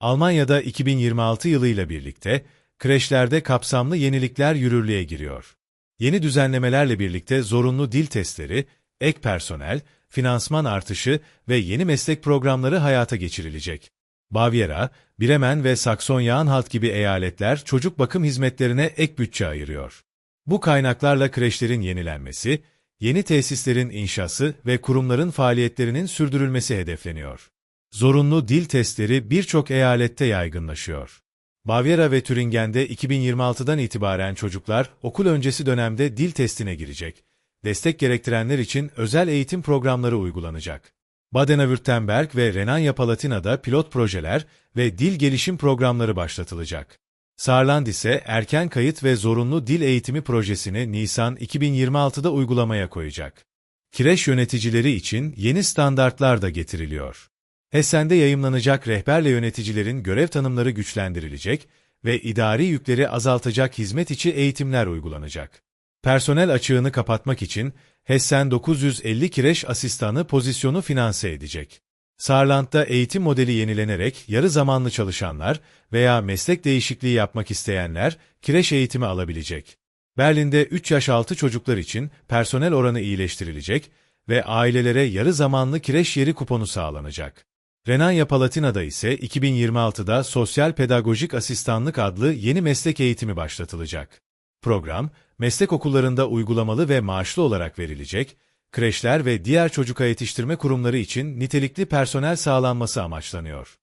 Almanya'da 2026 yılıyla birlikte kreşlerde kapsamlı yenilikler yürürlüğe giriyor. Yeni düzenlemelerle birlikte zorunlu dil testleri, ek personel, finansman artışı ve yeni meslek programları hayata geçirilecek. Bavyera, Bremen ve Sakson-Anhalt gibi eyaletler çocuk bakım hizmetlerine ek bütçe ayırıyor. Bu kaynaklarla kreşlerin yenilenmesi, yeni tesislerin inşası ve kurumların faaliyetlerinin sürdürülmesi hedefleniyor. Zorunlu dil testleri birçok eyalette yaygınlaşıyor. Bavyera ve Türingen'de 2026'dan itibaren çocuklar okul öncesi dönemde dil testine girecek. Destek gerektirenler için özel eğitim programları uygulanacak. Baden-Württemberg ve Renanya-Palatina'da pilot projeler ve dil gelişim programları başlatılacak. Saarland ise erken kayıt ve zorunlu dil eğitimi projesini Nisan 2026'da uygulamaya koyacak. Kireç yöneticileri için yeni standartlar da getiriliyor. Hessen'de yayımlanacak rehberle yöneticilerin görev tanımları güçlendirilecek ve idari yükleri azaltacak hizmet içi eğitimler uygulanacak. Personel açığını kapatmak için Hessen 950 kireç asistanı pozisyonu finanse edecek. Saarland'da eğitim modeli yenilenerek yarı zamanlı çalışanlar veya meslek değişikliği yapmak isteyenler kireç eğitimi alabilecek. Berlin'de 3 yaş altı çocuklar için personel oranı iyileştirilecek ve ailelere yarı zamanlı kireç yeri kuponu sağlanacak. Renanya-Palatina'da ise 2026'da Sosyal Pedagojik Asistanlık adlı yeni meslek eğitimi başlatılacak. Program, meslek okullarında uygulamalı ve maaşlı olarak verilecek, kreşler ve diğer çocuk yetiştirme kurumları için nitelikli personel sağlanması amaçlanıyor.